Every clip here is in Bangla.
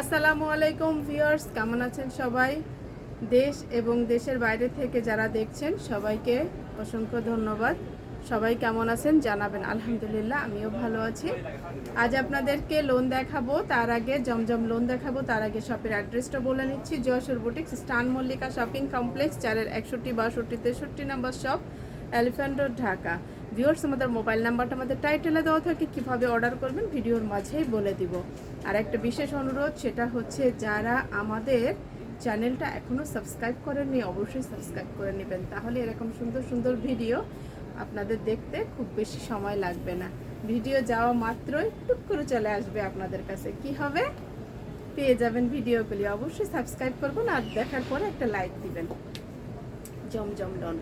আসসালামু আলাইকুম ভিউয়ার্স, কেমন আছেন সবাই? দেশ এবং দেশের বাইরে থেকে যারা দেখছেন, সবাইকে অসংখ্য ধন্যবাদ। সবাই কেমন আছেন জানাবেন। আলহামদুলিল্লাহ, আমিও ভালো আছি। আজ আপনাদেরকে লোন দেখাবো, তার আগে জমজম লোন দেখাবো, তার আগে শপের অ্যাড্রেসটা বলে নিচ্ছি। যশোর বুটিক্স স্টান মল্লিকা শপিং কমপ্লেক্স চারের একষট্টি, বাষট্টি, তেষট্টি number shop elephant road Dhaka. Viewers আমাদের মোবাইল নাম্বারটা আমাদের টাইটেলে দেওয়া থাকে, কীভাবে অর্ডার করবেন ভিডিওর মাঝেই বলে দিব। আর একটা বিশেষ অনুরোধ, সেটা হচ্ছে যারা আমাদের চ্যানেলটা এখনও সাবস্ক্রাইব করেননি, অবশ্যই সাবস্ক্রাইব করে নেবেন। তাহলে এরকম সুন্দর সুন্দর ভিডিও আপনাদের দেখতে খুব বেশি সময় লাগবে না। ভিডিও যাওয়া মাত্রই টুক করে চলে আসবে আপনাদের কাছে। কি হবে? পেয়ে যাবেন ভিডিওগুলি অবশ্যই সাবস্ক্রাইব করবেন আর দেখার পরে একটা লাইক দিবেন। জমজম লোন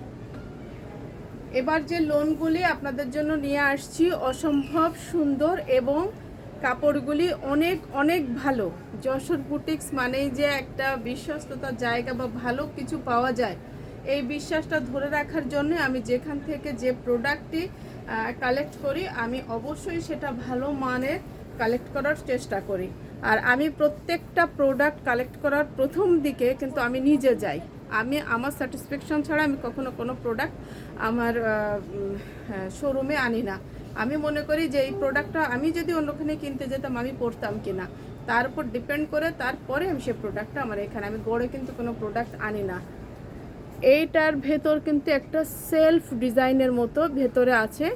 এবার যে লোনগুলি আপনাদের জন্য নিয়ে আসছি, অসম্ভব সুন্দর এবং কাপড়গুলি অনেক অনেক ভালো। যশোর বুটিক্স মানেই যে একটা বিশ্বস্ততার জায়গা বা ভালো কিছু পাওয়া যায়। এই বিশ্বাসটা ধরে রাখার জন্য আমি যেখান থেকে যে প্রোডাক্টটি কালেক্ট করি, আমি অবশ্যই সেটা ভালো মানের কালেক্ট করার চেষ্টা করি। আর আমি প্রত্যেকটা প্রোডাক্ট কালেক্ট করার প্রথম দিকে কিন্তু আমি নিজে যাই। আমি আমার স্যাটিসফ্যাকশন ছাড়া আমি কখনো কোনো প্রোডাক্ট আমার শোরুমে আনি না। আমি মনে করি যে এই প্রোডাক্টটা আমি যদি অন্যখানে কিনতে যেতাম, আমি পড়তাম কিনা। তার উপর ডিপেন্ড করে তারপরে আমি সেই প্রোডাক্টটা আমার এখানে, আমি গড়ে কিন্তু কোনো প্রোডাক্ট আনি না। এইটার ভেতর কিন্তু একটা সেলফ ডিজাইনের মতো ভেতরে আছে।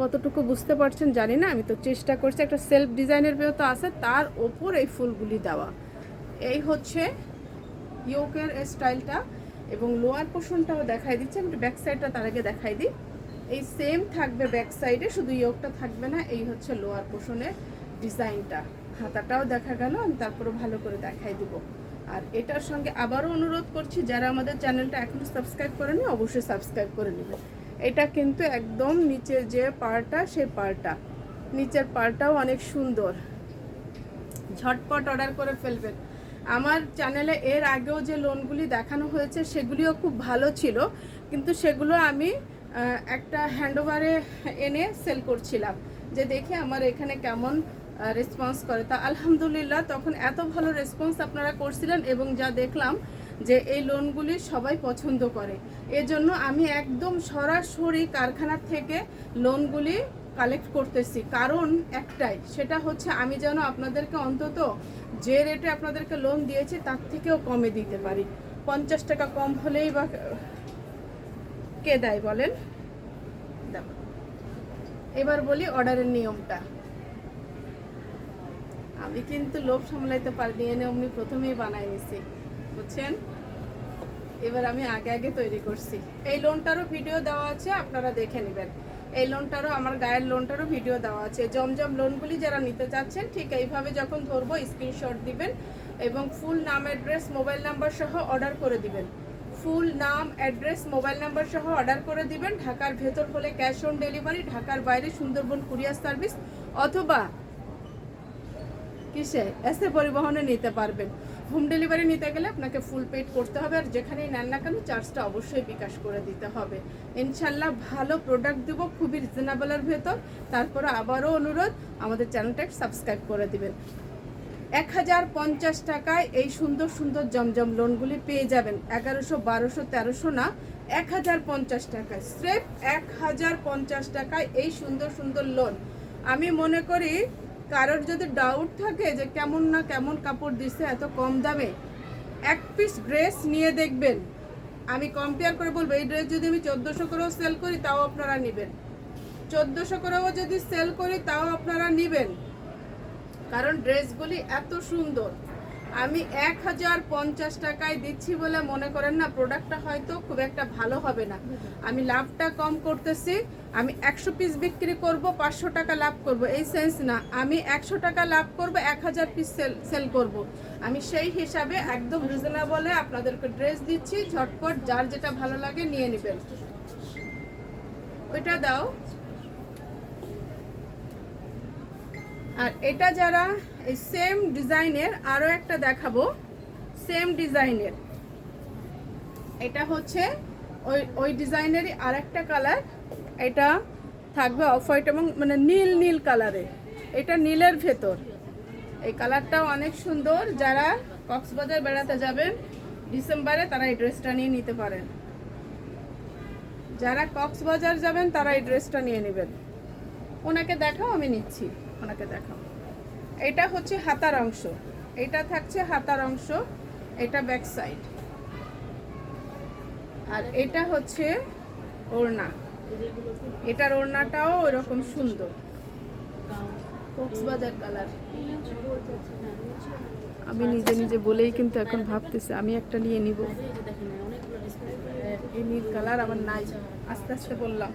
কতটুকু বুঝতে পারছেন জানি না, আমি তো চেষ্টা করছি, একটা সেলফ ডিজাইনের ভেতর আছে, তার ওপর এই ফুলগুলি দেওয়া। এই হচ্ছে ইয়োকের স্টাইলটা এবং লোয়ার পোর্শনটাও দেখাই দিচ্ছি, আমি ব্যাক সাইডটা তার আগে দেখাই দিই। এই সেম থাকবে ব্যাক সাইডে শুধু ইয়োকটা থাকবে না, এই হচ্ছে লোয়ার পোর্শনের ডিজাইনটা হাতাটাও দেখা গেল, আমি তারপরে ভালো করে দেখাই দিব। আর এটার সঙ্গে আবারও অনুরোধ করছি, যারা আমাদের চ্যানেলটা এখনও সাবস্ক্রাইব করেনি, অবশ্যই সাবস্ক্রাইব করে নেবে এটা কিন্তু একদম নিচের যে পাড়টা, সেই পাড়টা। নিচের পাড়টাও অনেক সুন্দর। ঝটপট অর্ডার করে ফেলবেন। আমার চ্যানেলে এর আগেও যে লোনগুলি দেখানো হয়েছে, সেগুলিও খুব ভালো ছিল। কিন্তু সেগুলো আমি একটা হ্যান্ডওভারে এনে সেল করছিলাম। যে দেখে আমার এখানে কেমন রেসপন্স করে। তা আলহামদুলিল্লাহ, তখন এত ভালো রেসপন্স আপনারা করছিলেন এবং যা দেখলাম যে এই লোনগুলি সবাই পছন্দ করে। এজন্য আমি একদম সরাসরি কারখানার থেকে লোনগুলি কালেক্ট করতেছি। কারণ একটাই, সেটা হচ্ছে আমি যেন আপনাদেরকে অন্তত যে রেটে আপনাদেরকে লোন দিয়েছি, তার থেকেও কমে দিতে পারি। পঞ্চাশ টাকা কম হলেই বা কে দেয় বলেন। এবার বলি অর্ডারের নিয়মটা। আমি কিন্তু লোভ সামলাইতে পারিনি এনে অমনি প্রথমেই বানাই নিছি, বুঝছেন? এবার আমি আগে আগে তৈরি করছি। এই লোনটারও ভিডিও দেওয়া আছে, আপনারা দেখে নেবেন। এই লোনটারও আমার গায়ের লোনটারও ভিডিও দেওয়া আছে। জমজম লোনগুলি যারা নিতে চাচ্ছেন, ঠিক এইভাবে যখন ধরবো স্ক্রিনশট দিবেন এবং ফুল নাম অ্যাড্রেস মোবাইল নাম্বার সহ অর্ডার করে দিবেন। ফুল নাম অ্যাড্রেস মোবাইল নাম্বার সহ অর্ডার করে দিবেন। ঢাকার ভেতর হলে ক্যাশ অন ডেলিভারি ঢাকার বাইরে সুন্দরবন কুরিয়ার সার্ভিস অথবা কিসে? এসে পরিবহনে নিতে পারবেন। হোম ডেলিভারি নিতে গেলে আপনাকে ফুল পেড করতে হবে আর যেখানেই নেন না কেন চার্জটা অবশ্যই বিকাশ করে দিতে হবে। ইনশাল্লাহ ভালো প্রোডাক্ট দেবো, খুবই রিজনেবলের ভেতর। তারপরে আবারও অনুরোধ, আমাদের চ্যানেলটা সাবস্ক্রাইব করে দিবেন। এক হাজার পঞ্চাশ টাকায় এই সুন্দর সুন্দর জমজম লোনগুলি পেয়ে যাবেন। এগারোশো, বারোশো, তেরোশো না, এক হাজার পঞ্চাশ টাকায়। স্রেফ এক হাজার পঞ্চাশ টাকায় এই সুন্দর সুন্দর লোন আমি মনে করি কারোর যদি ডাউট থাকে যে কেমন না কেমন কাপড় দিচ্ছে এত কম দামে, এক পিস ড্রেস নিয়ে দেখবেন। আমি কম্পেয়ার করে বলব, এই ড্রেস যদি আমি চোদ্দোশো করেও সেল করি, তাও আপনারা নেবেন। চোদ্দোশো করেও যদি সেল করি, তাও আপনারা নেবেন। কারণ ড্রেসগুলি এত সুন্দর। আমি এক হাজার পঞ্চাশ টাকায় দিচ্ছি বলে মনে করেন না প্রোডাক্টটা হয়তো খুব একটা ভালো হবে না। আমি লাভটা কম করতেছি, আমি একশো পিস বিক্রি করব, পাঁচশো টাকা লাভ করব। এই সেন্স না, আমি একশো টাকা লাভ করব, এক হাজার পিস সেল সেল করব। আমি সেই হিসাবে একদম রিজনেবলে আপনাদেরকে ড্রেস দিচ্ছি, ঝটপট যার যেটা ভালো লাগে নিয়ে নেবেন। ওইটা দাও। আর এটা যারা এই সেম ডিজাইনের আরও একটা দেখাবো সেম ডিজাইনের। এটা হচ্ছে ওই ওই ডিজাইনেরই আর একটা কালার এটা থাকবে অফ হোয়াইট এবং মানে নীল নীল কালারে এটা নীলের ভেতর। এই কালারটাও অনেক সুন্দর। যারা কক্সবাজার বেড়াতে যাবেন, ডিসেম্বরে তারা এই ড্রেসটা নিয়ে নিতে পারেন। যারা কক্সবাজার যাবেন, তারা এই ড্রেসটা নিয়ে নেবেন। ওনাকে দেখাও, আমি নিচ্ছি। ওনাকে দেখাও। এটা হচ্ছে হাতার অংশ। এটা থাকছে হাতার অংশ, এটা ব্যাক সাইড আর এটা হচ্ছে ওড়না। এটার ওড়নাটাও ওরকম সুন্দর। কালার। আমি নিজে নিজে বলেই কিন্তু এখন ভাবতেছি, আমি একটা নিয়ে নিব। কালার আমার নাই। আস্তে আস্তে বললাম।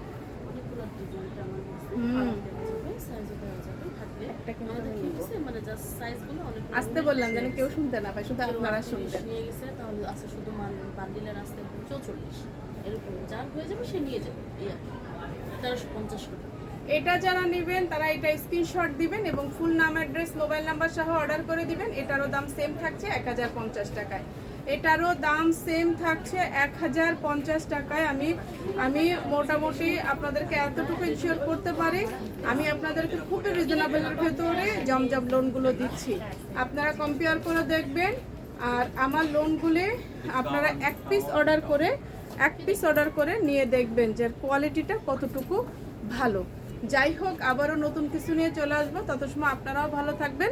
হুম। একটা কিন্তু আমি নিবো। আস্তে বললাম যেন কেউ শুনতে না পায় শুধু আপনারা নিয়ে গেছে তাহলে আছে শুধু বান্ডিলের আসতে চৌচল্লিশ। এরকম যার হয়ে যাবে সে নিয়ে যাবে এই আর তেরোশো পঞ্চাশ এটা যারা নেবেন তারা এটা স্ক্রিনশট দিবেন এবং ফুল নাম অ্যাড্রেস মোবাইল নাম্বার সহ অর্ডার করে দিবেন। এটারও দাম সেম থাকছে এক হাজার পঞ্চাশ টাকায়। এটারও দাম সেম থাকছে এক হাজার পঞ্চাশ টাকায়। আমি আমি মোটামুটি আপনাদেরকে এতটুকু ইনশিওর করতে পারি। আমি আপনাদেরকে খুবই রিজনেবলের ভেতরে জমজম লোনগুলো দিচ্ছি। আপনারা কম্পেয়ার করে দেখবেন। আর আমার লোনগুলি আপনারা এক পিস অর্ডার করে, এক পিস অর্ডার করে নিয়ে দেখবেন যে কোয়ালিটিটা কতটুকু ভালো। যাই হোক, আবারও নতুন কিছু নিয়ে চলে আসব। তত সময় আপনারাও ভালো থাকবেন।